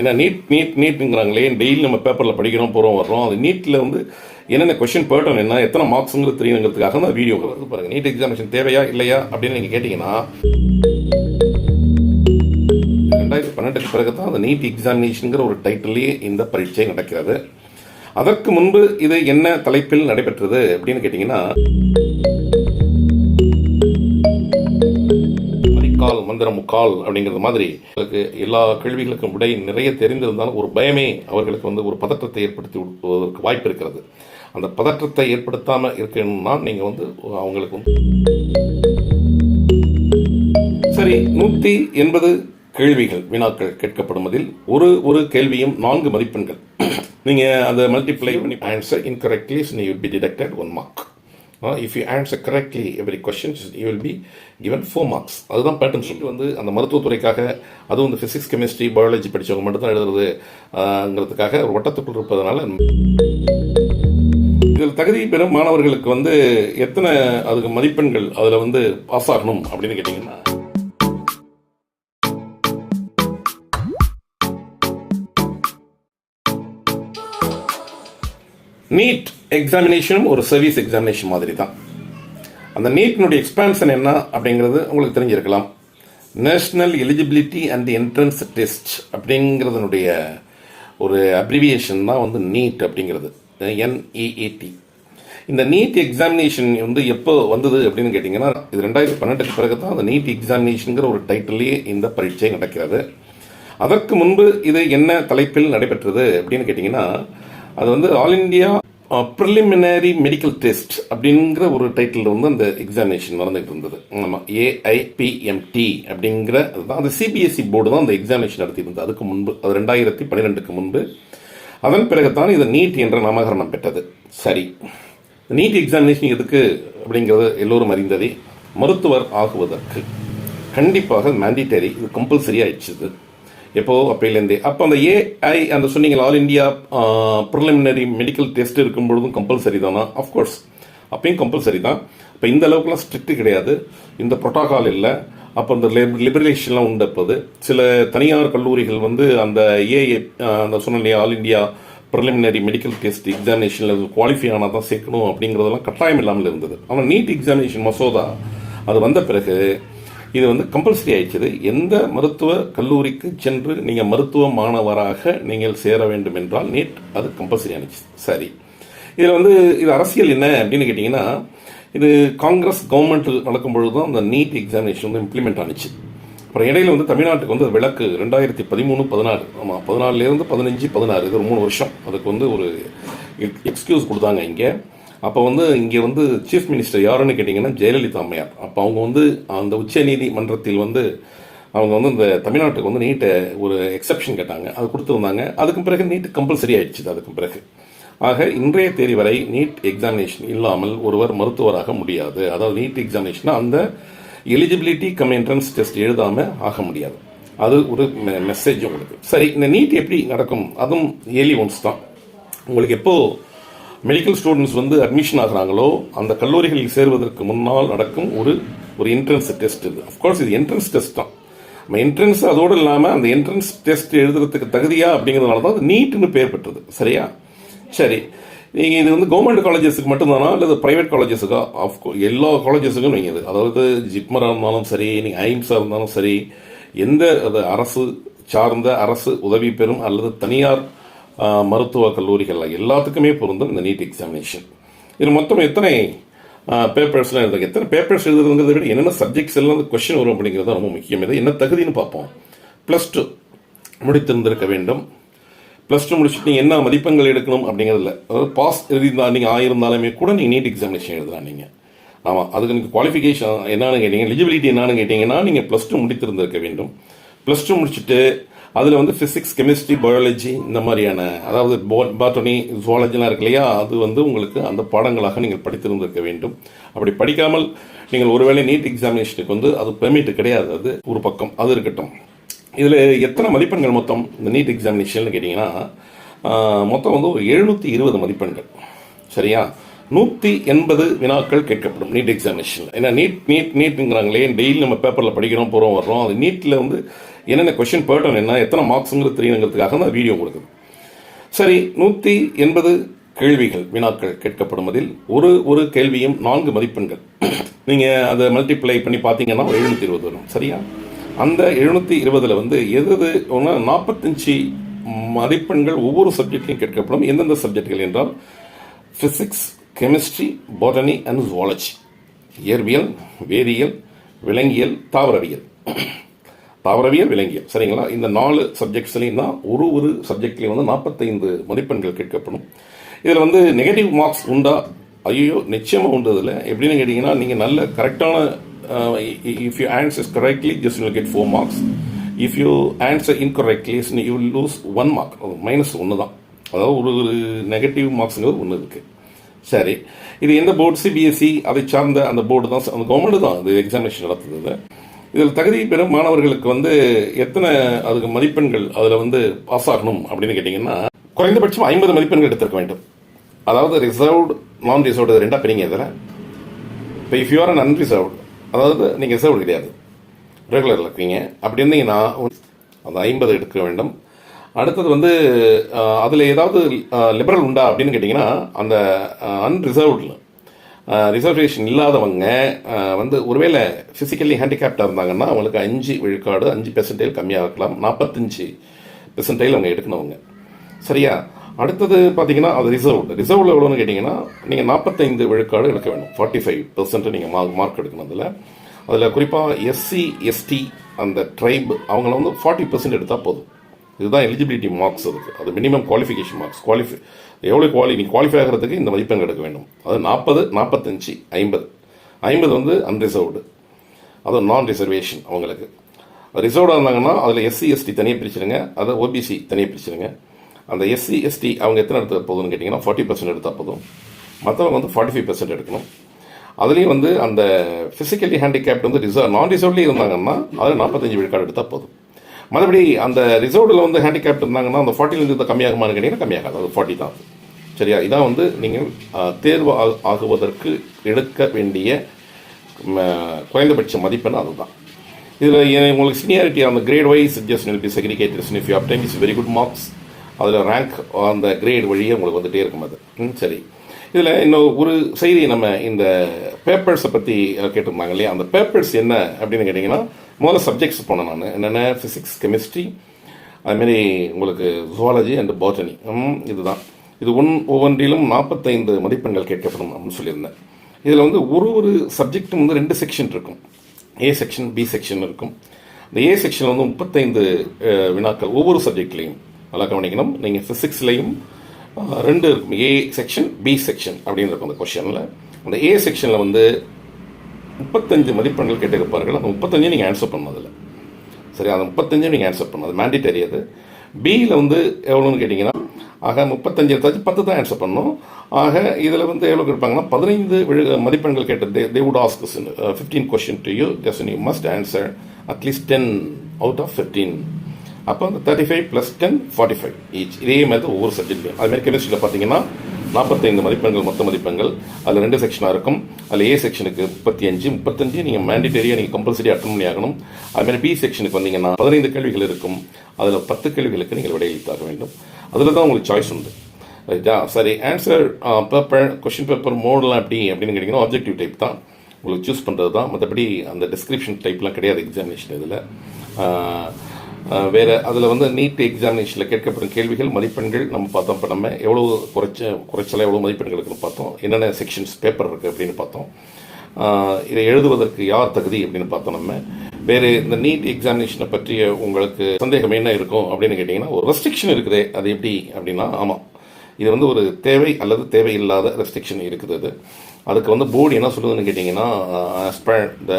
ஏன்னா NEET NEET நீட்டுங்கிறாங்களே daily நம்ம பேப்பரில் படிக்கிறோம் போகிறோம் வர்றோம். அது நீட்டில் வந்து என்னென்ன கொஷின் பேட்டர்ன் என்ன எத்தனை மார்க்ஸுங்கிறது தெரியணுங்கிறதுக்காக தான் வீடியோ வருது பாருங்கள் நீட் எக்ஸாமினேஷன் தேவையா இல்லையா அப்படின்னு நீங்கள் கேட்டிங்கன்னா ரெண்டாயிரத்தி பன்னெண்டுக்கு பிறகு தான் அந்த நீட் எக்ஸாமினேஷனுங்கிற ஒரு டைட்டிலே இந்த பரீட்சை நடக்கிறது. அதற்கு முன்பு இது என்ன தலைப்பில் நடைபெற்றது அப்படின்னு கேட்டிங்கன்னா முக்கால் மந்திர முக்கால் அப்படிங்கிறது மாதிரி அவர்களுக்கு எல்லா கேள்விகளுக்கும் விடை நிறைய தெரிந்திருந்தாலும் ஒரு பயமே அவர்களுக்கு வந்து ஒரு பதற்றத்தை ஏற்படுத்தி விடுவதற்கு வாய்ப்பு இருக்கிறது. அந்த பதற்றத்தை ஏற்படுத்தாமல் இருக்கணும்னா நீங்கள் வந்து அவங்களுக்கு வந்து சரி நூற்றி எண்பது கேள்விகள் வினாக்கள் கேட்கப்படுவதில் ஒரு ஒரு கேள்வியும் நான்கு மதிப்பெண்கள். நீங்கள் அந்த மல்டிப்ளை பண்ணி answer incorrectly you be deducted one mark if you answer correctly every questions you will be given four marks அதுதான் பேட்டர்ன் சொல்லி வந்து அந்த மருத்துவத்துறைக்காக அதுவும் இந்த ஃபிசிக்ஸ் கெமிஸ்ட்ரி பயாலஜி படித்தவங்க மட்டும் தான் எழுதுறதுங்கிறதுக்காக ஒரு வட்டத்துக்குள் இருப்பதனால இதில் தகுதி பெறும் மாணவர்களுக்கு வந்து எத்தனை அதுக்கு மதிப்பெண்கள் அதில் வந்து பாஸ் ஆகணும் அப்படின்னு கேட்டிங்கன்னா நீட் எக்ஸாமினேஷனும் ஒரு சர்வீஸ் எக்ஸாமினேஷன் மாதிரி தான் அந்த நீட்டினுடைய எக்ஸ்பான்ஷன் என்ன அப்படிங்கிறது உங்களுக்கு தெரிஞ்சிருக்கலாம். National eligibility and entrance test அப்படிங்கிறதுனுடைய ஒரு அப்ரிவியேஷன் தான் வந்து நீட் அப்படிங்கிறது. என்இஇடி இந்த நீட் எக்ஸாமினேஷன் வந்து எப்போ வந்தது அப்படின்னு கேட்டிங்கன்னா இது ரெண்டாயிரத்தி பன்னெண்டுக்கு பிறகு தான் அந்த நீட் எக்ஸாமினேஷனுங்கிற ஒரு டைட்டிலே இந்த பரீட்சை நடக்கிறது. அதற்கு முன்பு இது என்ன தலைப்பில் நடைபெற்றது அப்படின்னு கேட்டிங்கன்னா அது வந்து all India preliminary medical test அப்படிங்கிற ஒரு டைட்டில் வந்து அந்த எக்ஸாமினேஷன் நடந்துகிட்டு இருந்தது. ஆமாம் ஏஐபிஎம்டி அப்படிங்கிற அதுதான் அந்த சிபிஎஸ்சி போர்டு தான் அந்த எக்ஸாமினேஷன் நடத்தியிருந்தது அதுக்கு முன்பு அது ரெண்டாயிரத்தி பன்னிரெண்டுக்கு முன்பு. அதன் பிறகுதான் இது நீட் என்ற நாமகரணம் பெற்றது. சரி. நீட் எக்ஸாமினேஷன் எதுக்கு அப்படிங்கிறது எல்லோரும் அறிந்ததே மருத்துவர் ஆகுவதற்கு. கண்டிப்பாக மேண்டிட்டரி இது கம்பல்சரி ஆயிடுச்சு எப்போ? அப்பையிலேருந்தே அப்போ அந்த ஏஐ அந்த சொன்னீங்களா all India preliminary medical test இருக்கும் பொழுதும் கம்பல்சரி தானா? அஃப்கோர்ஸ் அப்பயும் கம்பல்சரி தான். இப்போ இந்த அளவுக்குலாம் ஸ்ட்ரிக்ட் கிடையாது. இந்த ப்ரோட்டோகால் இல்லை. அப்போ அந்த லிபரலேஷன்லாம் உண்டு அப்போது சில தனியார் கல்லூரிகள் வந்து அந்த ஏஐ அந்த சொன்ன all India preliminary medical test எக்ஸாமினேஷனில் qualify ஆனால் தான் சேர்க்கணும் அப்படிங்கிறதெல்லாம் கட்டாயம் இல்லாமல் இருந்தது. ஆனால் நீட் எக்ஸாமினேஷன் மசோதா அது வந்த பிறகு இது வந்து கம்பல்சரி ஆயிடுச்சு. எந்த மருத்துவ கல்லூரிக்கு சென்று நீங்கள் மருத்துவ மாணவராக நீங்கள் சேர வேண்டும் என்றால் நீட் அது கம்பல்சரி ஆனிச்சு சரி. இதில் வந்து இது அரசியல் என்ன அப்படின்னு கேட்டிங்கன்னா இது காங்கிரஸ் கவர்மெண்ட் நடக்கும் பொழுது தான் அந்த நீட் எக்ஸாமினேஷன் வந்து இம்ப்ளிமெண்ட் ஆனிச்சு. அப்புறம் இடையில வந்து தமிழ்நாட்டுக்கு வந்து விளக்கு ரெண்டாயிரத்தி பதிமூணு பதினாறு. ஆமாம் பதினாலுலேருந்து பதினஞ்சு பதினாறு. இது ஒரு மூணு வருஷம். அதுக்கு வந்து ஒரு எக்ஸ்கியூஸ் கொடுத்தாங்க இங்கே. அப்போ வந்து இங்கே வந்து சீஃப் மினிஸ்டர் யாருன்னு கேட்டிங்கன்னா ஜெயலலிதா அம்மையார். அப்போ அவங்க வந்து அந்த உச்ச நீதிமன்றத்தில் வந்து அவங்க வந்து இந்த தமிழ்நாட்டுக்கு வந்து நீட்டை ஒரு எக்ஸப்ஷன் கேட்டாங்க. அது கொடுத்துருந்தாங்க அதுக்கு பிறகு நீட் கம்பல்சரி ஆயிடுச்சு. அதுக்கு பிறகு. ஆக இன்றைய தேதி வரை நீட் எக்ஸாமினேஷன் இல்லாமல் ஒருவர் மருத்துவராக முடியாது. அதாவது நீட் எக்ஸாமினேஷன் அந்த எலிஜிபிலிட்டி கம் என்ட்ரன்ஸ் டெஸ்ட் எழுதாமல் ஆக முடியாது. அது ஒரு மெசேஜ் உங்களுக்கு. சரி இந்த நீட் எப்படி நடக்கும்? அதுவும் ஏலி ஒன்ஸ் தான். உங்களுக்கு எப்போது மெடிக்கல் ஸ்டூடெண்ட்ஸ் வந்து அட்மிஷன் ஆகிறாங்களோ அந்த கல்லூரிகளில் சேருவதற்கு முன்னால் நடக்கும் ஒரு ஒரு என்ட்ரன்ஸ் டெஸ்ட் இது. அஃப்கோர்ஸ் இது என்ட்ரன்ஸ் டெஸ்ட் தான். நம்ம என்ட்ரன்ஸ் அதோடு இல்லாமல் அந்த என்ட்ரன்ஸ் டெஸ்ட் எழுதுறதுக்கு தகுதியா அப்படிங்கிறதுனால தான் அது நீட்டுன்னு பேர் பெற்றது. சரியா? சரி. நீங்கள் இது வந்து கவர்மெண்ட் காலேஜஸுக்கு மட்டும்தானா அல்லது ப்ரைவேட் காலேஜஸுக்கா ஆஃப்கோ எல்லா காலேஜஸுக்கும் நீங்கள் இது. அதாவது ஜிப்மராக இருந்தாலும் சரி நீங்கள் ஐம்ஸாக இருந்தாலும் சரி எந்த அது அரசு சார்ந்த அரசு உதவி பெறும் அல்லது தனியார் மருத்துவ கல்லூரிகள் எல்லாத்துக்குமே பொருந்தும் இந்த நீட் எக்ஸாமினேஷன் இது மொத்தம் எத்தனை பேப்பர்ஸ்லாம் எழுதுறது எத்தனை பேப்பர்ஸ் எழுதுறதுங்கிறத விட என்னென்ன சப்ஜெக்ட்ஸ் எல்லாம் கொஷின் வரும் அப்படிங்கிறது ரொம்ப முக்கியம். இது என்ன தகுதின்னு பார்ப்போம். ப்ளஸ் டூ முடித்திருந்திருக்க வேண்டும். ப்ளஸ் டூ முடிச்சுட்டு நீங்கள் என்ன மதிப்பெண்கள் எடுக்கணும் அப்படிங்கிறதுல அதாவது பாஸ் எழுதியிருந்தால் நீங்கள் ஆயிருந்தாலுமே கூட நீங்கள் நீட் எக்ஸாமினேஷன் எழுதலாம் நீங்கள் ஆமாம் அதுக்கு நீங்கள் குவாலிஃபிகேஷன் என்னன்னு கேட்டீங்க எலிஜிபிலிட்டி என்னன்னு கேட்டிங்கன்னா நீங்கள் ப்ளஸ் டூ முடித்திருந்திருக்க வேண்டும். ப்ளஸ் டூ முடிச்சுட்டு அதில் வந்து ஃபிசிக்ஸ் கெமிஸ்ட்ரி பயாலஜி இந்த மாதிரியான அதாவது பாட்டனி ஜுவாலஜிலாம் இருக்கு இல்லையா? அது வந்து உங்களுக்கு அந்த பாடங்களாக நீங்கள் படித்திருந்திருக்க வேண்டும். அப்படி படிக்காமல் நீங்கள் ஒருவேளை நீட் எக்ஸாமினேஷனுக்கு வந்து அது பெர்மிட் கிடையாது. அது ஒரு பக்கம். அது இருக்கட்டும். இதில் எத்தனை மதிப்பெண்கள் மொத்தம் இந்த நீட் எக்ஸாமினேஷன் கேட்டிங்கன்னா மொத்தம் வந்து ஒரு எழுநூற்றி இருபது மதிப்பெண்கள். சரியா? நூற்றி எண்பது வினாக்கள் கேட்கப்படும் நீட் எக்ஸாமினேஷன் ஏன்னா நீட் நீட் நீட்டுங்கிறாங்களே டெய்லி நம்ம பேப்பரில் படிக்கிறோம் போகிறோம் வர்றோம். அது நீட்டில் வந்து என்னென்ன கொஷின் பேட்டர்ன் என்ன எத்தனை மார்க்ஸுங்கிறது தெரியணுங்கிறதுக்காக தான் வீடியோ கொடுக்குது. சரி நூற்றி எண்பது கேள்விகள் வினாக்கள் கேட்கப்படுவதில் ஒரு ஒரு கேள்வியும் நான்கு மதிப்பெண்கள். நீங்கள் அதை மல்டிப்ளை பண்ணி பார்த்தீங்கன்னா ஒரு எழுநூற்றி இருபது வரும். சரியா? அந்த எழுநூற்றி இருபதில் வந்து எது எது ஒன்று நாற்பத்தஞ்சு மதிப்பெண்கள் ஒவ்வொரு சப்ஜெக்ட்லையும் கேட்கப்படும். எந்தெந்த சப்ஜெக்ட்கள் என்றால் physics chemistry botany and zoology இயற்பியல் வேதியியல் விலங்கியல் தாவரவியல். தாவரவியல் விலங்கியல். சரிங்களா? இந்த நாலு சப்ஜெக்ட்ஸ்லையும் தான் ஒரு ஒரு சப்ஜெக்ட்லையும் வந்து நாற்பத்தைந்து மதிப்பெண்கள் கேட்கப்படும். இதில் வந்து நெகட்டிவ் மார்க்ஸ் உண்டா? ஐயோ நிச்சயமாக உண்டு இதில் எப்படின்னு கேட்டிங்கன்னா நீங்கள் நல்ல கரெக்டான if you answers correctly just you get four marks if you answer incorrectly you will lose one mark minus ஒன்று தான். அதாவது ஒரு ஒரு நெகட்டிவ் மார்க்ஸுங்கிறது ஒன்று இருக்குது சரி. இது எந்த போர்டு சிபிஎஸ்சி அதை சார்ந்த அந்த போர்டு தான். அந்த கவர்மெண்ட் தான் இது எக்ஸாமினேஷன் நடத்துது இதில் தகுதி பெறும் மாணவர்களுக்கு வந்து எத்தனை அதுக்கு மதிப்பெண்கள் அதில் வந்து பாஸ் ஆகணும் அப்படின்னு கேட்டிங்கன்னா குறைந்தபட்சம் ஐம்பது மதிப்பெண்கள் எடுத்திருக்க வேண்டும். அதாவது ரிசர்வ்டு நான் ரிசர்வ்டு ரெண்டாக பிரிங்க இதில். இப்போ இஃப் யூஆர் அன் அன்ரிசர்வ்டு அதாவது நீங்கள் ரிசர்வ்டு கிடையாது. ரெகுலரில் இருக்கீங்க. அப்படி இருந்தீங்கன்னா அந்த ஐம்பது எடுக்க வேண்டும். அடுத்தது வந்து அதில் ஏதாவது லிபரல் உண்டா அப்படின்னு கேட்டிங்கன்னா அந்த அன்ரிசர்வ்டில் ரிசர்வேஷன் இல்லாதவங்க வந்து ஒருவேளை ஃபிசிக்கலி ஹேண்டிகேப்டாக இருந்தாங்கன்னா அவங்களுக்கு அஞ்சு விழுக்காடு அஞ்சு பெர்சன்டேஜ் கம்மியாக இருக்கலாம். நாற்பத்தஞ்சு பெர்சன்டேஜ் அவங்க எடுக்கணவங்க சரியா? அடுத்தது பார்த்தீங்கன்னா அது ரிசர்வ்டு ரிசர்வ்ல எவ்வளோன்னு கேட்டிங்கன்னா நீங்கள் நாற்பத்தைந்து விழுக்காடு எடுக்க வேணும். ஃபார்ட்டி ஃபைவ் பெர்சன்ட் நீங்கள் மார்க் மார்க் எடுக்கணும் அதில். அதில் குறிப்பாக எஸ்சி எஸ்டி அந்த ட்ரைப் அவங்கள வந்து ஃபார்ட்டி பெர்சன்ட் எடுத்தால் போதும். இதுதான் எலிஜிபிலிட்டி மார்க்ஸ் இருக்குது அது மினிமம் குவாலிஃபிகேஷன் மார்க்ஸ் குவாலிஃபை எவ்வளோ குவாலி நீ குவாலிஃபை ஆகிறதுக்கு இந்த மதிப்பெண் எடுக்க வேண்டும். அது நாற்பது நாற்பத்தஞ்சு ஐம்பது. ஐம்பது வந்து அன்ரிசர்வ்டு அது நான் ரிசர்வேஷன் அவங்களுக்கு. ரிசர்வ்டாக இருந்தாங்கன்னா அதில் எஸ்சி எஸ்டி தனியாக பிரிச்சிருங்க. அதை ஓபிசி தனியாக பிரிச்சிருங்க. அந்த எஸ்சி எஸ்டி அவங்க எத்தனை எடுத்த போதும்னு கேட்டிங்கன்னா ஃபார்ட்டி பர்சன்ட் எடுத்தால் போதும். மற்றவங்க வந்து ஃபார்ட்டி ஃபைவ் பர்சன்ட் எடுக்கணும். அதுலேயும் வந்து அந்த ஃபிசிக்கலி ஹேண்டிகேப்ட் வந்து ரிசர்வ் நான் ரிசர்வ்லேயும் இருந்தாங்கன்னா அதில் நாற்பத்தஞ்சு விழுக்காடு எடுத்தால் போதும். மற்றபடி அந்த ரிசர்வ்டில் வந்து ஹேண்டிகேப்ட் இருந்தாங்கன்னா அந்த ஃபார்ட்டிலேருந்து கம்மியாகுமான்னு கேட்டிங்கன்னா கம்மியாகாது. அது ஃபார்ட்டி தான். சரியா? இதான் வந்து நீங்கள் தேர்வு ஆ- ஆகுவதற்கு எடுக்க வேண்டிய குறைந்தபட்ச மதிப்பெண் அதுதான். இதில் உங்களுக்கு சீனியாரிட்டி அந்த grade wise just be segregators if you obtain is very good marks அதில் ரேங்க் அந்த கிரேட் வழியே உங்களுக்கு வந்துகிட்டே இருக்கும் அது. ம், சரி. இதில் இன்னும் ஒரு செய்தி நம்ம இந்த பேப்பர்ஸை பற்றி கேட்டிருந்தாங்க இல்லையா? அந்த பேப்பர்ஸ் என்ன அப்படின்னு கேட்டிங்கன்னா முதல்ல சப்ஜெக்ட்ஸ் போனேன் நான். என்னென்ன? ஃபிசிக்ஸ் கெமிஸ்ட்ரி அதுமாரி உங்களுக்கு ஜுவாலஜி அண்ட் பாட்டனி இதுதான். இது ஒன் ஒவ்வொன்றிலும் நாற்பத்தைந்து மதிப்பெண்கள் கேட்கப்படும் அப்படின்னு சொல்லியிருந்தேன். இதில் வந்து ஒரு ஒரு சப்ஜெக்ட்டும் வந்து ரெண்டு செக்ஷன் இருக்கும். ஏ செக்ஷன் பி செக்ஷன் இருக்கும். இந்த ஏ செக்ஷனில் வந்து முப்பத்தைந்து வினாக்கள் ஒவ்வொரு சப்ஜெக்ட்லேயும் நல்லா கவனிக்கணும். நீங்கள் ஃபிசிக்ஸ்லேயும் ரெண்டு இருக்கும். ஏ செக்ஷன் பி செக்ஷன் அப்படின்னு இருக்கும் அந்த கொஷனில் அந்த ஏ செக்ஷனில் வந்து முப்பத்தஞ்சு மதிப்பெண்கள் கேட்டிருப்பார்கள். அந்த முப்பத்தஞ்சு நீங்கள் ஆன்சர் பண்ணதில்ல சரி அந்த முப்பத்தஞ்சு நீங்கள் ஆன்சர் பண்ணது அது மேண்டிட்டரி அது. பியில் வந்து எவ்வளோன்னு கேட்டிங்கன்னா ஆக முப்பத்தஞ்சு எடுத்தாச்சு பத்து தான் ஆன்சர் பண்ணணும். ஆக இதில் வந்து எவ்வளோ இருப்பாங்கன்னா பதினைந்து விழு மதிப்பெண்கள் கேட்டது they would ask fifteen question to you just you must answer at least ten out of fifteen அப்போ அந்த thirty five plus ten forty five each இதே மாதிரி தான் ஒவ்வொரு சப்ஜெக்ட்லையும் அதுமாதிரி கெமிஸ்ட்ரியில் பார்த்தீங்கன்னா நாற்பத்தைந்து மதிப்பெண்கள் மொத்த மதிப்பெண்கள் அதில் ரெண்டு செக்ஷனாக இருக்கும். அதில் ஏ செக்ஷனுக்கு முப்பத்தி அஞ்சு முப்பத்தஞ்சு நீங்கள் மேண்டிட்டரியாக நீங்கள் கம்பல்சரி அட்டன் பண்ணி ஆகணும். அதுமாதிரி பி செக்ஷனுக்கு வந்தீங்கன்னா பதினைந்து கேள்விகள் இருக்கும். அதில் பத்து கேள்விகளுக்கு நீங்கள் விடையளித்தாக வேண்டும். அதில் தான் உங்களுக்கு சாய்ஸ் உண்டு. ரைட்டா சரி ஆன்சர் பேப்பர் கொஷின் பேப்பர் மோடெலாம் எப்படி அப்படின்னு கேட்டிங்கன்னா ஆப்ஜெக்டிவ் டைப் தான். உங்களுக்கு சூஸ் பண்ணுறது தான். மற்றபடி அந்த டிஸ்கிரிப்ஷன் டைப்லாம் கிடையாது எக்ஸாமினேஷன் இதில். வேறு அதில் வந்து நீட் எக்ஸாமினேஷனில் கேட்கப்படும் கேள்விகள் மதிப்பெண்கள் நம்ம பார்த்தோம். இப்போ நம்ம எவ்வளோ குறைச்ச குறைச்சலாக எவ்வளோ மதிப்பெண்கள் இருக்குன்னு பார்த்தோம். என்னென்ன செக்ஷன்ஸ் பேப்பர் இருக்குது அப்படின்னு பார்த்தோம். இதை எழுதுவதற்கு யார் தகுதி அப்படின்னு பார்த்தோம் நம்ம. வேறு இந்த நீட் எக்ஸாமினேஷனை பற்றிய உங்களுக்கு சந்தேகம் என்ன இருக்கும் அப்படின்னு கேட்டிங்கன்னா ஒரு ரெஸ்ட்ரிக்ஷன் இருக்குதே அது எப்படி அப்படின்னா ஆமாம் இது வந்து ஒரு தேவை அல்லது தேவையில்லாத ரெஸ்ட்ரிக்ஷன் இருக்குது அது. அதுக்கு வந்து போர்டு என்ன சொல்லுதுன்னு கேட்டிங்கன்னா as the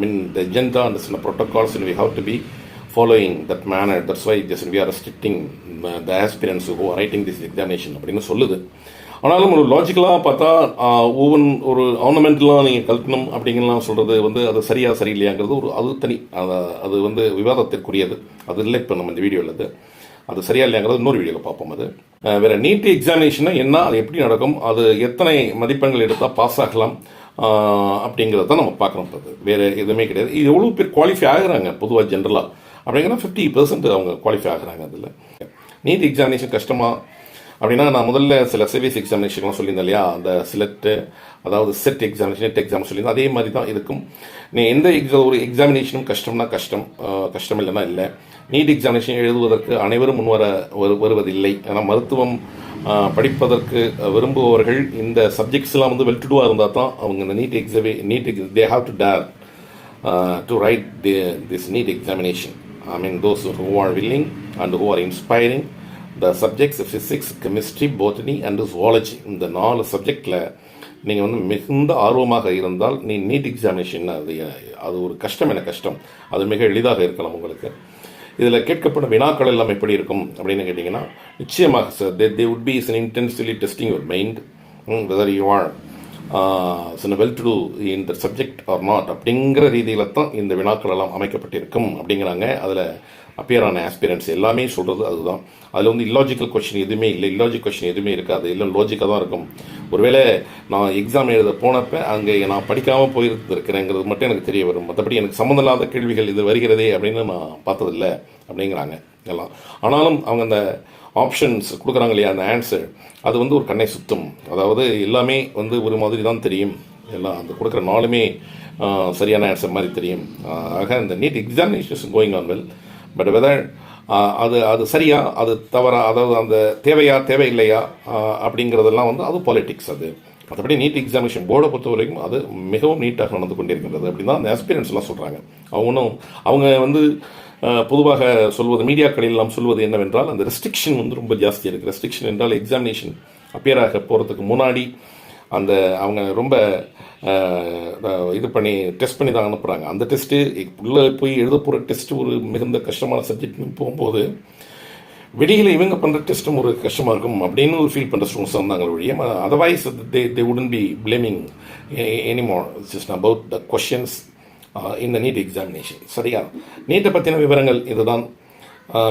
mean the agenda and சில protocols we have to be following that manner that's why just we are restricting the aspirants who writing this examination அப்படின்னு சொல்லுது. ஆனாலும் ஒரு லாஜிக்கலாக பார்த்தா ஒவ்வொன் ஒரு ஆர்னமெண்ட்லாம் நீங்கள் கல்பனம் அப்படிங்கலாம் சொல்கிறது வந்து அது சரியாக சரியில்லையாங்கிறது ஒரு அது தனி அது அது வந்து விவாதத்திற்குரியது. அது இல்லை இப்போ நம்ம இந்த வீடியோவில் அது அது சரியா இல்லையாங்கிறது இன்னொரு வீடியோவில் பார்ப்போம் அது. வேறு நீட் எக்ஸாமினேஷனா என்ன அது எப்படி நடக்கும் அது எத்தனை மதிப்பெண்கள் எடுத்தால் பாஸ் ஆகலாம் அப்படிங்கிறத தான் நம்ம பார்க்குறோம் இப்போ அது. வேறு எதுவுமே கிடையாது. இது எவ்வளோ பேர் குவாலிஃபை ஆகுறாங்க பொதுவாக ஜென்ரலாக அப்படிங்கிற ஃபிஃப்டி பர்சன்ட் அவங்க குவாலிஃபை ஆகுறாங்க அதில். நீட் எக்ஸாமினேஷன் கஷ்டமா? அப்படின்னா நான் முதல்ல சில சர்வீஸ் எக்ஸாமினேஷன்லாம் சொல்லியிருந்தேன் இல்லையா? அந்த சிலெட்டு அதாவது செட் எக்ஸாமினேஷன் நெட் எக்ஸாம் சொல்லியிருந்தேன். அதே மாதிரி தான் இருக்கும். நீ எந்த எக்ஸா ஒரு எக்ஸாமினேஷனும் கஷ்டம்னா கஷ்டம். கஷ்டம் இல்லைன்னா இல்லை. நீட் எக்ஸாமினேஷன் எழுதுவதற்கு அனைவரும் முன்வர வரு வருவதில்லை. ஏன்னா மருத்துவம் படிப்பதற்கு விரும்புபவர்கள் இந்த சப்ஜெக்ட்ஸ்லாம் வந்து வெல் இருந்தால் தான் அவங்க இந்த NEET எக்ஸாமே NEET they have to dare to write this NEET examination I mean those who are willing and who are inspiring the subjects physics chemistry botany and zoology இந்த நாலு சப்ஜெக்டில் நீங்கள் வந்து மிகுந்த ஆர்வமாக இருந்தால் நீ நீட் எக்ஸாமினேஷன் அது அது ஒரு கஷ்டம் என கஷ்டம். அது மிக எளிதாக இருக்கலாம் உங்களுக்கு. இதில் கேட்கப்படும் வினாக்கள் எல்லாம் எப்படி இருக்கும் அப்படின்னு கேட்டிங்கன்னா நிச்சயமாக sir they they would be is in intensively testing your mind whether you are you well to do இந்த சப்ஜெக்ட் ஆர் நாட் அப்படிங்கிற ரீதியில் தான் இந்த வினாக்கள் எல்லாம் அமைக்கப்பட்டிருக்கும் அப்படிங்கிறாங்க. அதில் அப்பியர் ஆன ஆஸ்பிரன்ஸ் எல்லாமே சொல்கிறது அதுதான். அதில் வந்து இல்லாஜிக்கல் கொஷின் எதுவுமே இல்லை. இல்லாஜிக் கொஷின் எதுவுமே இருக்காது. எல்லாம் லாஜிக்காக தான் இருக்கும். ஒருவேளை நான் எக்ஸாம் எழுத போனப்போ அங்கே நான் படிக்காமல் போயிருந்திருக்கிறேங்கிறது மட்டும் எனக்கு தெரிய வரும். மற்றபடி எனக்கு சம்மந்தம் இல்லாத கேள்விகள் இது வருகிறதே அப்படின்னு நான் பார்த்ததில்ல அப்படிங்கிறாங்க எல்லாம். ஆனாலும் அவங்க அந்த ஆப்ஷன்ஸ் கொடுக்குறாங்க இல்லையா அந்த ஆன்சர் அது வந்து ஒரு கண்ணை சுத்தம். அதாவது எல்லாமே வந்து ஒரு மாதிரி தான் தெரியும். எல்லாம் அந்த கொடுக்குற நாளுமே சரியான ஆன்சர் மாதிரி தெரியும். ஆக இந்த NEET examination going on well but whether uh, அது அது சரியா அது தவறா அதாவது அந்த தேவையா தேவையில்லையா அப்படிங்கிறதெல்லாம் வந்து அது பாலிட்டிக்ஸ் அது. மற்றபடி நீட் எக்ஸாமினேஷன் போர்டை பொறுத்த வரைக்கும் அது மிகவும் நீட்டாக நடந்து கொண்டிருக்கின்றது அப்படின்னு தான் அந்த எக்ஸ்பீரியன்ஸ்லாம் எல்லாம் சொல்கிறாங்க அவங்க ஒன்றும் அவங்க வந்து பொதுவாக சொல்வது மீடியாக்களில் நாம் சொல்வது என்னவென்றால் அந்த ரெஸ்ட்ரிக்ஷன் வந்து ரொம்ப ஜாஸ்தியாக இருக்குது ரெஸ்ட்ரிக்ஷன் என்றால் எக்ஸாமினேஷன் அப்பியராக போகிறதுக்கு முன்னாடி அந்த அவங்க ரொம்ப இது பண்ணி டெஸ்ட் பண்ணி தான் அனுப்புகிறாங்க அந்த டெஸ்ட்டு உள்ளே போய் எழுத போகிற டெஸ்ட்டு ஒரு மிகுந்த கஷ்டமான சப்ஜெக்ட்னு போகும்போது வெளியில் இவங்க பண்ணுற டெஸ்ட்டும் ஒரு கஷ்டமாக இருக்கும் அப்படின்னு ஒரு ஃபீல் பண்ணுற ஸ்டூடெண்ட்ஸ் வந்தாங்க ஒழிய otherwise they they wouldn't be blaming anymore just about the questions இந்த நீட் எக்ஸாமினேஷன் சரியா? நீட்டை பற்றின விவரங்கள் இதுதான்.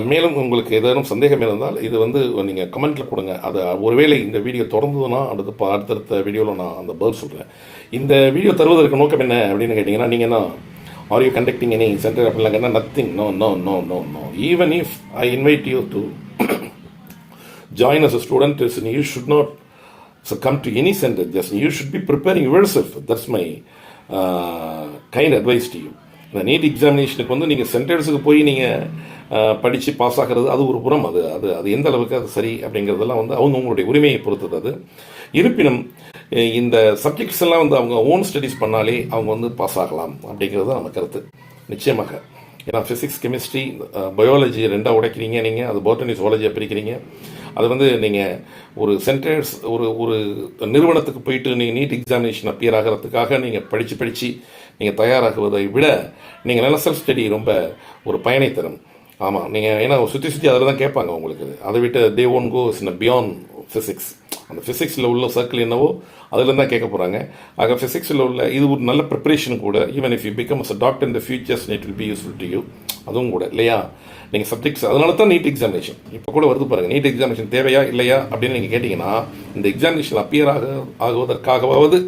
மேலும் உங்களுக்கு ஏதேனும் சந்தேகம் இருந்தால் இது வந்து நீங்கள் கமெண்ட்டில் கொடுங்க. அதை ஒருவேளை இந்த வீடியோ தொடர்ந்ததுன்னா அடுத்த ப- அடுத்தடுத்த வீடியோவில் நான் அந்த பதில் சொல்கிறேன் இந்த வீடியோ தருவதற்கு நோக்கம் என்ன அப்படின்னு கேட்டிங்கன்னா நீங்கள் என்ன are you conducting any centre அப்படிலாம் கேட்டால் nothing no no no no no even if I invite you to join us a student is you should not so come to any centre just you should be preparing yourself that's my kind advice to you இந்த NEET எக்ஸாமினேஷனுக்கு வந்து நீங்கள் சென்டர்ஸுக்கு போய் நீங்கள் படித்து pass ஆகிறது அது ஒரு புறம். அது அது அது எந்த அளவுக்கு அது சரி அப்படிங்கிறதெல்லாம் வந்து அவங்க உங்களுடைய உரிமையை பொறுத்தது அது. இருப்பினும் இந்த சப்ஜெக்ட்ஸ் எல்லாம் வந்து அவங்க ஓன் ஸ்டடீஸ் பண்ணாலே அவங்க வந்து பாஸ் ஆகலாம் அப்படிங்கிறது தான் நம்ம கருத்து. நிச்சயமாக. ஏன்னா ஃபிசிக்ஸ் கெமிஸ்ட்ரி பயாலஜி ரெண்டாக உடைக்கிறீங்க நீங்கள் அது பாட்டனி zoology-ய பிரிக்கிறீங்க. அது வந்து நீங்கள் ஒரு சென்டர்ஸ் ஒரு ஒரு நிறுவனத்துக்கு போயிட்டு நீங்கள் நீட் எக்ஸாமினேஷன் அப்பியர் ஆகிறதுக்காக நீங்கள் படித்து படித்து நீங்கள் தயாராகுவதை விட நீங்கள் நல்ல செல்ஃப் ஸ்டடி ரொம்ப ஒரு பயனை தரும். ஆமாம் நீங்கள் ஏன்னா சுற்றி சுற்றி அதில் தான் கேட்பாங்க உங்களுக்கு. அதை விட்டு they one goes in beyond physics அந்த ஃபிசிக்ஸில் உள்ள சர்க்கிள் என்னவோ அதில் தான் கேட்க போகிறாங்க ஆக ஃபிசிக்ஸில் உள்ள இது ஒரு நல்ல ப்ரிப்பரேஷன் கூட even if you become as a doctor in the futures it will be useful to you அதுவும் கூட இல்லையா? நீங்கள் சப்ஜெக்ட்ஸ் அதனால தான் நீட் எக்ஸாமினேஷன் இப்போ கூட வருது பாருங்கள் நீட் எக்ஸாமினேஷன் தேவையா இல்லையா அப்படின்னு நீங்கள் கேட்டிங்கன்னா இந்த எக்ஸாமினேஷன் அப்பியர் ஆக ஆகுவதற்காகவாவது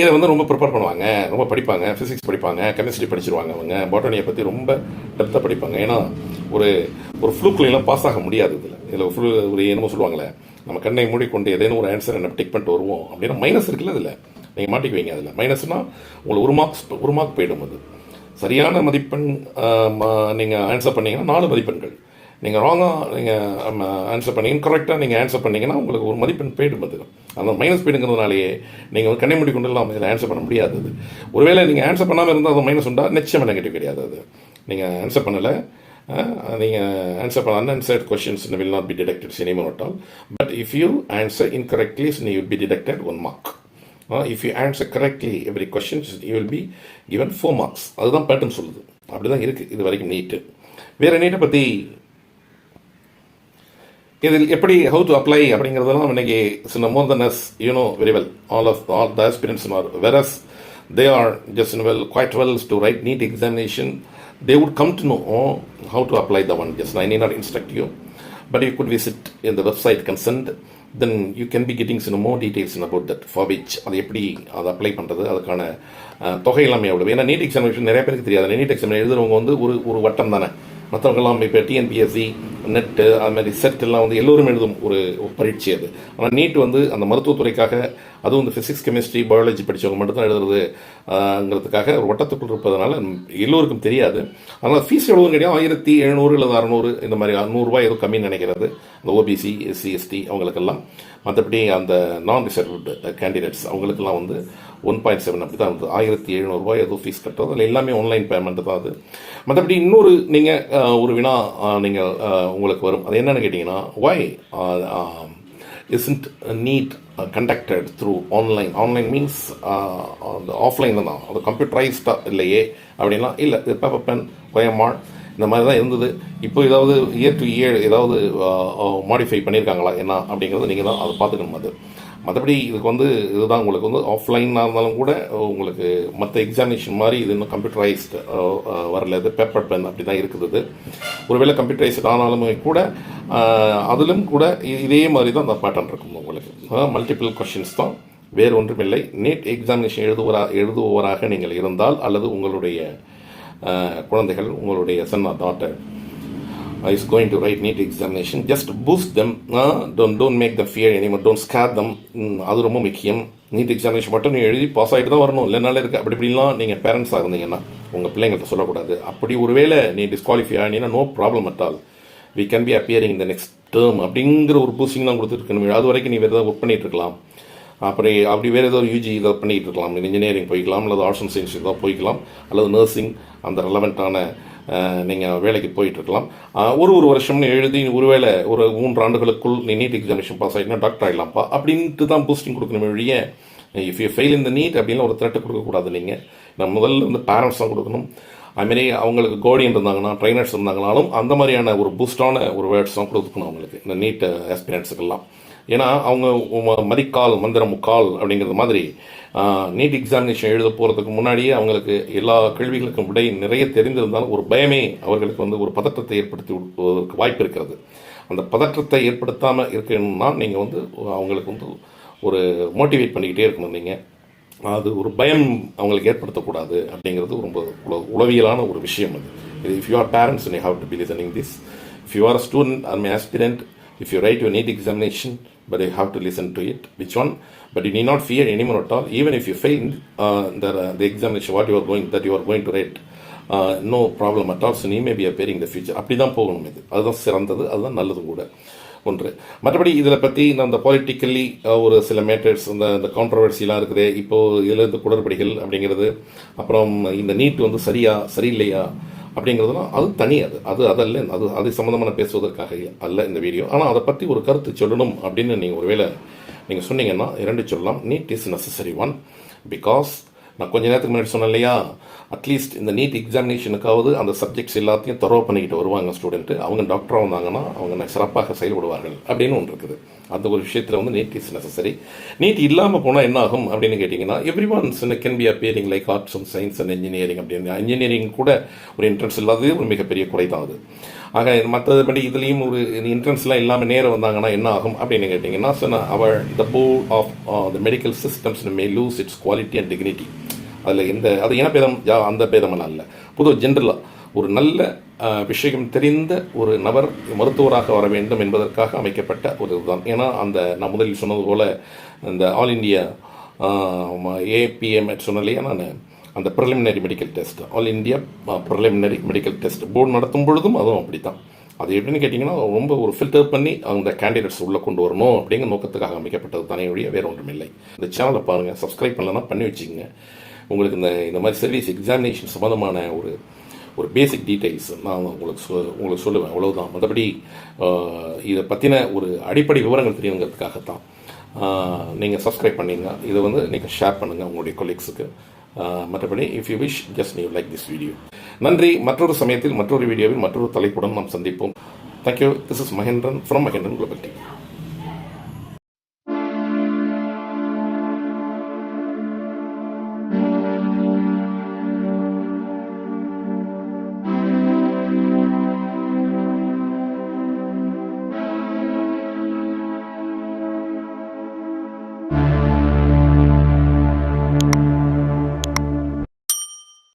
இதை வந்து ரொம்ப ப்ரிப்பேர் பண்ணுவாங்க. ரொம்ப படிப்பாங்க. ஃபிசிக்ஸ் படிப்பாங்க கெமிஸ்ட்ரி படிச்சிருவாங்க அவங்க. பாட்டனியை பற்றி ரொம்ப டெப்த்தாக படிப்பாங்க. ஏன்னா ஒரு ஒரு ஃப்ளூக்லாம் பாஸ் ஆக முடியாது இதில். இதில் ஃப்ளூ ஒரு என்னமோ சொல்லுவாங்களே நம்ம கண்ணை மூடிக்கொண்டு ஏதேனும் ஒரு ஆன்சர் என்ன டிக் பண்ணிட்டு வருவோம் அப்படின்னா மைனஸ் இருக்குல்ல அதில். நீங்கள் மாட்டிக்குவீங்க அதில். மைனஸ்னால் உங்களுக்கு ஒரு மார்க்ஸ் ஒரு மார்க் போயிடும் அது. சரியான மதிப்பெண் நீங்கள் ஆன்சர் பண்ணீங்கன்னா நாலு மதிப்பெண்கள். நீங்கள் ராங்காக நீங்கள் ஆன்சர் பண்ணிங்க கரெக்டாக நீங்கள் ஆன்சர் பண்ணிங்கன்னா உங்களுக்கு ஒரு மதிப்பெண் போயிடும் அது அந்த மைனஸ் போயிடுங்கிறதுனாலேயே நீங்கள் கண்ணை மூடி கொண்டு இல்லாமல் இதில் ஆன்சர் பண்ண முடியாது அது. ஒருவேளை நீங்கள் ஆன்சர் பண்ணாமல் இருந்தால் அது மைனஸ் உண்டா? நிச்சயமாக நெகட்டிவ் கிடையாது அது. நீங்கள் ஆன்சர் பண்ணலை நீங்கள் ஆன்சர் பண்ண unanswered questions will not be deducted cinema at but if you answer incorrectly you will be deducted one mark if you answer correctly every questions you will be given four marks அதுதான் pattern சொல்லுது. அப்படி தான் இருக்குது இது வரைக்கும் நீட்டு வேறு நீட்டை பற்றி இதில் எப்படி ஹவு டு அப்ளை அப்படிங்கிறதெல்லாம் இன்னைக்கு சின்ன more than yes you know very well all of all the experience are whereas they are just well quite well to write NEET examination they would come to know how to apply the one just I need not instruct you but you could visit in the website concerned then you can be getting in more details in about that for which அதை எப்படி அதை apply பண்ணுறது அதுக்கான தொகை எல்லாமே எவ்வளவு. ஏன்னா NEET examination நிறைய பேருக்கு தெரியாது. நீட் எக்ஸாம் எழுதுறவங்க வந்து ஒரு ஒரு வட்டம் தானே. மற்றவங்கெல்லாம் இப்போ டிஎன்பிஎஸ்சி நெட்டு அது மாதிரி செட் எல்லாம் வந்து எல்லோரும் எழுதும் ஒரு பரீட்சை அது. ஆனால் நீட் வந்து அந்த மருத்துவத்துறைக்காக அதுவும் இந்த ஃபிசிக்ஸ் கெமிஸ்ட்ரி பயாலஜி படித்தவங்க மட்டும்தான் எழுதுறதுங்கிறதுக்காக ஒரு வட்டத்துக்குள் இருப்பதனால எல்லோருக்கும் தெரியாது. அதனால் ஃபீஸ் எவ்வளோன்னு கிடையாது ஆயிரத்தி எழுநூறு இல்லை அறநூறு இந்த மாதிரி நூறுரூவா ஏதோ கம்மின்னு நினைக்கிறது. இந்த ஓபிசி எஸ்சி எஸ்டி அவங்களுக்கெல்லாம் மற்றபடி அந்த நான் ரிசர்வ்டு கேண்டிடேட்ஸ் அவங்களுக்கெல்லாம் வந்து ஒன் பாயிண்ட் செவன் அப்படி தான் வந்து. ஆயிரத்தி எழுநூறுபா ஏதோ ஃபீஸ் கட்டுறது. அதில் எல்லாமே ஆன்லைன் பேமெண்ட் தான் அது. மற்றபடி இன்னொரு நீங்கள் ஒரு வினா நீங்கள் உங்களுக்கு வரும். அது என்னென்னு கேட்டிங்கன்னா why isn't NEET conducted through online online means அந்த ஆஃப்லைனில் தான். அது கம்ப்யூட்டரைஸ்டாக இல்லையே அப்படின்னா இல்லை. இது பேப்பர் பென் ஒயமாள் இந்த மாதிரி தான் இருந்தது. இப்போ ஏதாவது இயர் டு இயர் ஏதாவது மாடிஃபை பண்ணியிருக்காங்களா என்ன அப்படிங்கிறது நீங்கள் தான் அதை பார்த்துக்கணும் அது மற்றபடி இதுக்கு வந்து இதுதான் உங்களுக்கு வந்து ஆஃப்லைனாக இருந்தாலும் கூட உங்களுக்கு மற்ற எக்ஸாமினேஷன் மாதிரி இது இன்னும் கம்ப்யூட்டரைஸ்டு வரல. இது பேப்பர் பென் அப்படி தான் இருக்குது. ஒருவேளை கம்ப்யூட்டரைஸ்டு ஆனாலுமே கூட அதிலும் கூட இதே மாதிரி தான் அந்த பேட்டர்ன் இருக்கும் உங்களுக்கு. மல்டிபிள் கொஷின்ஸ் தான். வேறு ஒன்றுமில்லை. நீட் எக்ஸாமினேஷன் எழுதுவரா எழுதுபவராக நீங்கள் இருந்தால் அல்லது உங்களுடைய குழந்தைகள் உங்களுடைய son daughter is going to write NEET examination, just boost them Uh, don't don't make the fear any Don't scare them. அது ரொம்ப முக்கியம். நீட் எக்ஸாமினேஷன் மட்டும் நீ எழுதி பாஸ் ஆகிட்டு தான் வரணும். இல்லைனால இருக்குது அப்படி இப்படிலாம் நீங்கள் பேரண்ட்ஸாக இருந்தீங்கன்னா உங்கள் பிள்ளைங்கள்ட்ட சொல்லக்கூடாது. அப்படி ஒருவேளை நீ disqualify ஆனீங்கன்னா no problem at all we can be appearing இந்த நெக்ஸ்ட் டேர்ம் அப்படிங்கிற ஒரு பூஸ்டிங் தான் கொடுத்துருக்கணும் அது வரைக்கும் நீ வேறு ஏதாவது ஒர்க் பண்ணிகிட்டு இருக்கலாம். அப்படி அப்படி வேறு ஏதோ யூஜி இதை பண்ணிக்கிட்டு இருக்கலாம். இன்ஜினியரிங் போய்க்கலாம் அல்லது ஆர்ட்ஸ் அண்ட் சயின்ஸ் ஏதாவது போய்க்கலாம் அல்லது நர்சிங் அந்த ரெலவெண்ட்டான நீங்கள் வேலைக்கு போயிட்டுருக்கலாம் ஒரு ஒரு வருஷம்னு எழுதி ஒருவேளை ஒரு மூன்று ஆண்டுகளுக்குள் நீ நீட் எக்ஸாமினேஷன் பாஸ் ஆகிட்டுனா டாக்டர் ஆகிடலாம்ப்பா அப்படின்ட்டு தான் பூஸ்டிங் கொடுக்கணும் வழியே இஃப் யூ ஃபெயில் இந்த நீட் அப்படின்னு ஒரு த்ரெட்டு கொடுக்கக்கூடாது நீங்கள் நான் முதல்ல வந்து பேரண்ட்ஸ் தான் கொடுக்கணும். அதுமாரி அவங்களுக்கு கோடியன் இருந்தாங்கன்னா ட்ரைனர்ஸ் இருந்தாங்கனாலும் அந்த மாதிரியான ஒரு பூஸ்டான ஒரு வேர்ட்ஸ் தான் கொடுக்கணும் அவங்களுக்கு. இந்த நீட் ஆஸ்பிரண்ட்ஸுக்கெல்லாம் ஏன்னா அவங்க மதிக்கால் மந்திர முக்கால் அப்படிங்கிறது மாதிரி நீட் எக்ஸாமினேஷன் எழுத போகிறதுக்கு முன்னாடியே அவங்களுக்கு எல்லா கேள்விகளுக்கும் விடை நிறைய தெரிந்திருந்தாலும் ஒரு பயமே அவர்களுக்கு வந்து ஒரு பதற்றத்தை ஏற்படுத்தி விடுவதற்கு வாய்ப்பு இருக்கிறது. அந்த பதற்றத்தை ஏற்படுத்தாமல் இருக்கணும்னா நீங்கள் வந்து அவங்களுக்கு வந்து ஒரு மோட்டிவேட் பண்ணிக்கிட்டே இருக்கணும் நீங்கள் அது ஒரு பயம் அவங்களுக்கு ஏற்படுத்தக்கூடாது அப்படிங்கிறது ரொம்ப உளவியலான ஒரு விஷயம் அது. If you are parents you have to be listening this if you are a student or my aspirant if you write you NEET examination but you have to listen to it which one but you need not fear anymore at all even if you fail the the examination what you are going that you are going to write no problem at all so நீ may be bearing the future அப்படி தான் போகணும் இது. அதுதான் சிறந்தது அதுதான் நல்லது கூட. ஒன்று. மற்றபடி இதில் பற்றி நான் இந்த பாலிட்டிக்கலி ஒரு சில மேட்டர்ஸ் இந்த இந்த கான்ட்ரவர்சிலாம் இருக்குது. இப்போது இதில் இருந்து குளறுபடிகள் அப்படிங்கிறது அப்புறம் இந்த நீட் வந்து சரியா சரியில்லையா? அப்படிங்கிறதுலாம் அது தனி அது. அது அதல்ல அது அது சம்மந்தமான பேசுவதற்காக அல்ல இந்த வீடியோ. ஆனால் அதை பற்றி ஒரு கருத்து சொல்லணும் அப்படின்னு நீங்கள் ஒருவேளை நீங்கள் சொன்னீங்கன்னா இரண்டு சொல்லலாம். NEET is necessary one because நான் கொஞ்ச நேரத்துக்கு முன்னாடி சொன்னேன் இல்லையா? அட்லீஸ்ட் இந்த நீட் எக்ஸாமினேஷனுக்காவது அந்த சப்ஜெக்ட்ஸ் எல்லாத்தையும் தரவு பண்ணிக்கிட்டு வருவாங்க ஸ்டூடெண்ட்டு அவங்க டாக்டராக வந்தாங்கன்னா அவங்க சிறப்பாக செயல்படுவார்கள் அப்படின்னு ஒன்று இருக்குது. அந்த ஒரு விஷயத்தில் வந்து நீட் இஸ் நெசசரி நீட் இல்லாமல் போனால் என்ன ஆகும் அப்படின்னு கேட்டிங்கன்னா every ones can be appearing like arts and science and engineering அப்படின்னு. இன்ஜினியரிங் கூட ஒரு என்ட்ரன்ஸ் இல்லாதது ஒரு மிகப்பெரிய குறை தான் அது. ஆக மற்றபடி இதுலேயும் ஒரு என்ட்ரன்ஸ்லாம் இல்லாமல் நேரம் வந்தாங்கன்னா என்ன ஆகும் அப்படின்னு கேட்டிங்கன்னா சொன்னால் அவர் the board of the medical systems may lose its quality and dignity அதில் எந்த அது இனப்பேதம் யா அந்த பேதமெல்லாம் இல்லை. பொதுவாக ஜென்ரலாக ஒரு நல்ல விஷயம் தெரிந்த ஒரு நபர் மருத்துவராக வர வேண்டும் என்பதற்காக அமைக்கப்பட்ட ஒரு இதுதான். ஏன்னா அந்த நான் முதலில் சொன்னது போல் இந்த ஆல் இந்தியா ஏபிஎம் சொன்னேன் இல்லையா நான்? அந்த preliminary medical test all India preliminary medical test board நடத்தும் பொழுதும் அதுவும் அப்படி தான் அது எப்படின்னு கேட்டிங்கன்னா ரொம்ப ஒரு ஃபில்டர் பண்ணி அந்த கேண்டிடேட்ஸ் உள்ளே கொண்டு வரணும் அப்படிங்கிற நோக்கத்துக்காக அமைக்கப்பட்டது தானே ஒழிய வேறு ஒன்றும் இல்லை. இந்த சேனலை பாருங்கள் சப்ஸ்கிரைப் பண்ணலன்னா பண்ணி வச்சுக்கோங்க. உங்களுக்கு இந்த இந்த மாதிரி சர்வீஸ் எக்ஸாமினேஷன் சம்மந்தமான ஒரு ஒரு பேசிக் டீட்டெயில்ஸ் நான் உங்களுக்கு சொ உங்களுக்கு சொல்லுவேன். அவ்வளவுதான். மற்றபடி இதை பற்றின ஒரு அடிப்படை விவரங்கள் தெரியணுங்கிறதுக்காகத்தான் நீங்கள் சப்ஸ்கிரைப் பண்ணிங்க இதை வந்து நீங்கள் ஷேர் பண்ணுங்கள் உங்களுடைய கொலீக்ஸுக்கு மற்றபடி if you wish just new like this video நன்றி. மற்றொரு சமயத்தில் மற்றொரு வீடியோவில் மற்றொரு தலைப்புடன் நாம் சந்திப்போம். Thank you this is Mahendran from Mahendran Global